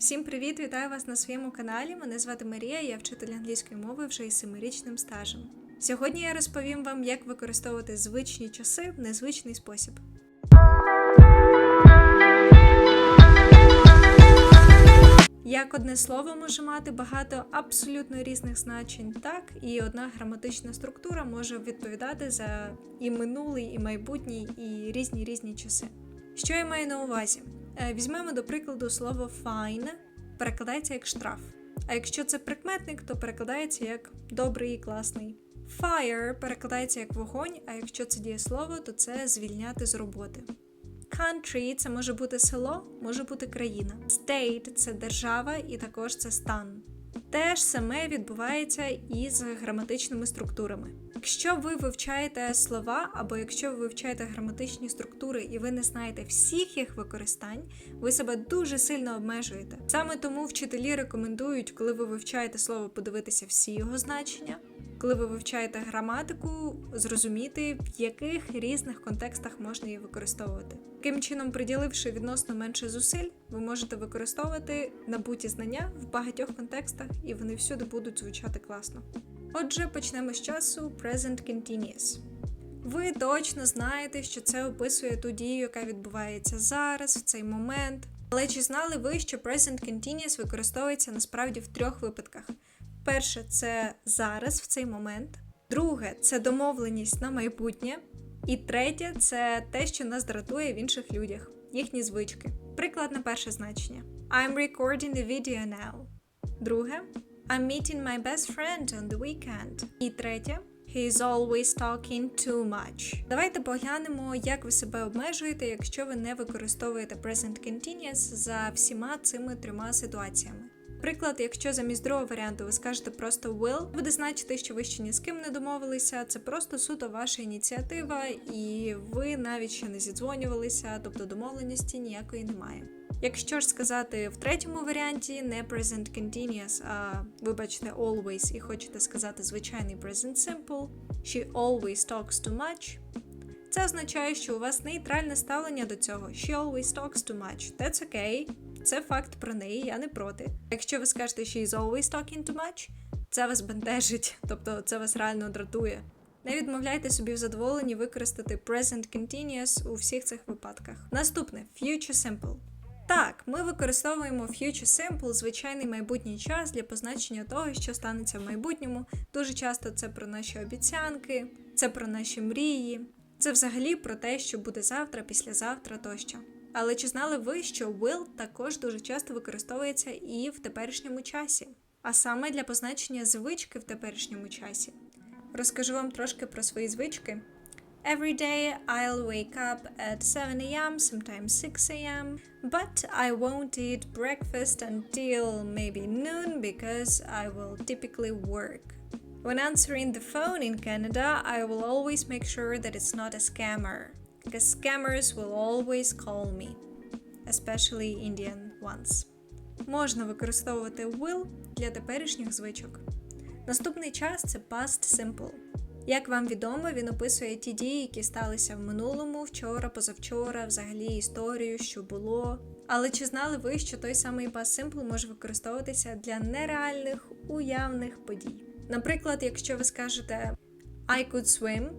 Всім привіт! Вітаю вас на своєму каналі. Мене звати Марія, я вчитель англійської мови вже із семирічним стажем. Сьогодні я розповім вам, як використовувати звичні часи в незвичний спосіб. Як одне слово може мати багато абсолютно різних значень, так і одна граматична структура може відповідати за і минулий, і майбутній, і різні різні часи. Що я маю на увазі? Е, Візьмемо до прикладу слово fine перекладається як штраф. А якщо це прикметник, то перекладається як добрий і класний. Fire перекладається як вогонь, а якщо це дієслово, то це звільняти з роботи. Country – це може бути село, може бути країна. State – це держава і також це стан. Те ж саме відбувається і з граматичними структурами. Якщо ви вивчаєте слова, або якщо ви вивчаєте граматичні структури і ви не знаєте всіх їх використань, ви себе дуже сильно обмежуєте. Саме тому вчителі рекомендують, коли ви вивчаєте слово, подивитися всі його значення. Коли ви вивчаєте граматику, зрозуміти, в яких різних контекстах можна її використовувати. Таким чином, приділивши відносно менше зусиль, ви можете використовувати набуті знання в багатьох контекстах, і вони всюди будуть звучати класно. Отже, почнемо з часу Present Continuous. Ви точно знаєте, що це описує ту дію, яка відбувається зараз, в цей момент. Але чи знали ви, що Present Continuous використовується насправді в трьох випадках? Перше, це зараз, в цей момент. Друге це домовленість на майбутнє. І третє це те, що нас дратує в інших людях, їхні звички. Приклад на перше значення: I'm recording the video now. Друге I'm meeting my best friend on the weekend. І третє He is always talking too much. Давайте поглянемо, як ви себе обмежуєте, якщо ви не використовуєте present continuous за всіма цими трьома ситуаціями. Приклад, якщо замість другого варіанту ви скажете просто will, буде значити, що ви ще ні з ким не домовилися. Це просто суто ваша ініціатива, і ви навіть ще не зідзвонювалися, тобто домовленості ніякої немає. Якщо ж сказати в третьому варіанті не present continuous, а вибачте always, і хочете сказати звичайний present simple, she always talks too much, це означає, що у вас нейтральне ставлення до цього. She always talks too much. That's okay. Це факт про неї, я не проти. Якщо ви скажете she is always talking too much, це вас бентежить, тобто це вас реально дратує. Не відмовляйте собі в задоволенні використати present continuous у всіх цих випадках. Наступне future simple. Так, ми використовуємо future simple, звичайний майбутній час для позначення того, що станеться в майбутньому. Дуже часто це про наші обіцянки, це про наші мрії, це взагалі про те, що буде завтра, післязавтра тощо. Але чи знали ви, що will також дуже часто використовується і в теперішньому часі, а саме для позначення звички в теперішньому часі? Розкажу вам трошки про свої звички. Every day I'll wake up at 7 a.m., sometimes 6 a.m., but I won't eat breakfast until maybe noon because I will typically work. When answering the phone in Canada, I will always make sure that it's not a scammer, because scammers will always call me, especially Indian ones. Можна використовувати will для теперішніх звичок. Наступний час це past simple. Як вам відомо, він описує ті дії, які сталися в минулому, вчора, позавчора, взагалі історію, що було. Але чи знали ви, що той самий past simple може використовуватися для нереальних уявних подій? Наприклад, якщо ви скажете I could swim,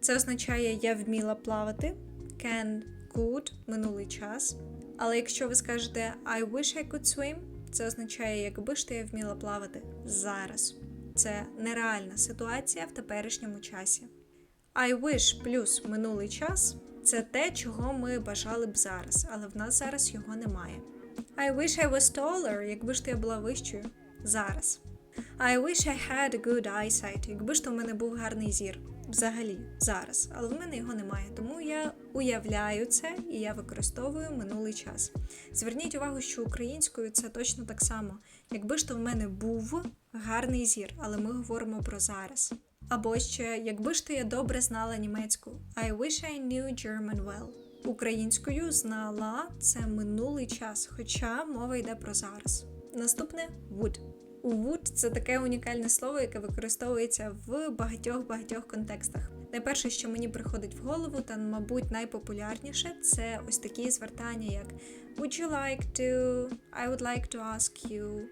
це означає я вміла плавати, can could минулий час. Але якщо ви скажете I wish I could swim, це означає, якби ж то я вміла плавати зараз. Це нереальна ситуація в теперішньому часі. I wish плюс минулий час це те, чого ми бажали б зараз, але в нас зараз його немає. I wish I was taller, якби ж то я була вищою зараз. I wish I had a good eyesight, якби ж то в мене був гарний зір. Взагалі, зараз, але в мене його немає, тому я уявляю це і я використовую минулий час. Зверніть увагу, що українською це точно так само. Якби ж то в мене був гарний зір, але ми говоримо про зараз. Або ще, якби ж то я добре знала німецьку, I wish I knew German well. Українською знала це минулий час, хоча мова йде про зараз. Наступне would. Would – це таке унікальне слово, яке використовується в багатьох-багатьох контекстах. Найперше, що мені приходить в голову, та, мабуть, найпопулярніше, це ось такі звертання, як Would you like to? I would like to ask you.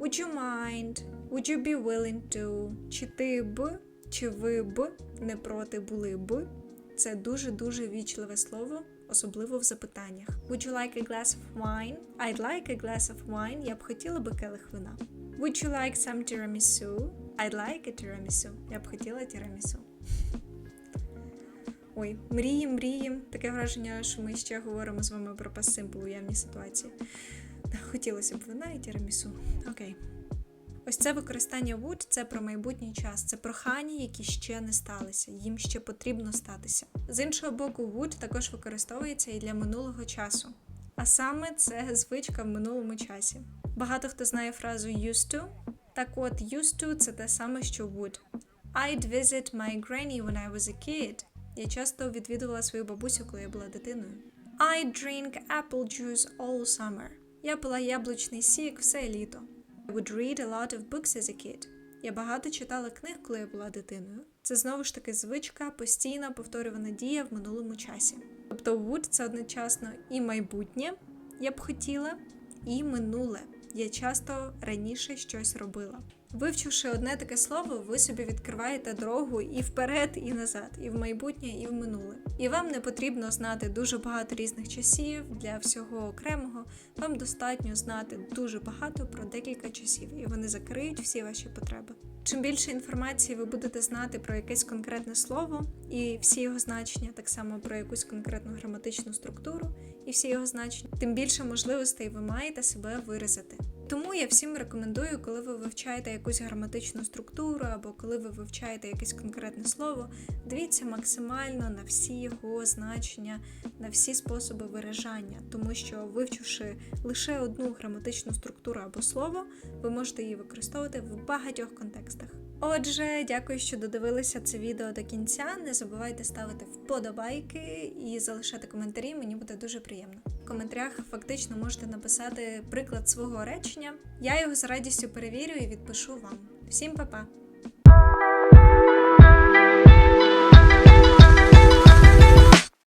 Would you mind? Would you be willing to? Чи ти б, чи ви б не проти були б? Це дуже-дуже вічливе слово, особливо в запитаннях. Would you like a glass of wine? I'd like a glass of wine. Я б хотіла би келих вина. Would you like some tiramisu? I'd like a tiramisu. Я б хотіла тірамісу. Ой, мрії, мрії. Таке враження, що ми ще говоримо з вами про past simple у ситуації. Хотілося б вина і тірамісу. Окей. Ось це використання would – це про майбутній час, це прохання, які ще не сталися, їм ще потрібно статися. З іншого боку, would також використовується і для минулого часу. А саме це звичка в минулому часі. Багато хто знає фразу used to. Так от, used to – це те саме, що would. I'd visit my granny when I was a kid. Я часто відвідувала свою бабусю, коли я була дитиною. I drink apple juice all summer. Я пила яблучний сік все літо. I would read a lot of books as a kid. Я багато читала книг, коли я була дитиною. Це знову ж таки звичка, постійна повторювана дія в минулому часі. Тобто would – це одночасно і майбутнє, я б хотіла, і минуле. Я часто раніше щось робила. Вивчивши одне таке слово, ви собі відкриваєте дорогу і вперед, і назад, і в майбутнє, і в минуле. І вам не потрібно знати дуже багато різних часів для всього окремого. Вам достатньо знати дуже багато про декілька часів, і вони закриють всі ваші потреби. Чим більше інформації ви будете знати про якесь конкретне слово і всі його значення, так само про якусь конкретну граматичну структуру і всі його значення, тим більше можливостей ви маєте себе виразити. Тому я всім рекомендую, коли ви вивчаєте якусь граматичну структуру або коли ви вивчаєте якесь конкретне слово, дивіться максимально на всі його значення, на всі способи виражання, тому що вивчивши лише одну граматичну структуру або слово, ви можете її використовувати в багатьох контекстах. Отже, дякую, що додивилися це відео до кінця. Не забувайте ставити вподобайки і залишати коментарі. Мені буде дуже приємно. В коментарях фактично можете написати приклад свого речення. Я його з радістю перевірю і відпишу вам. Всім па-па!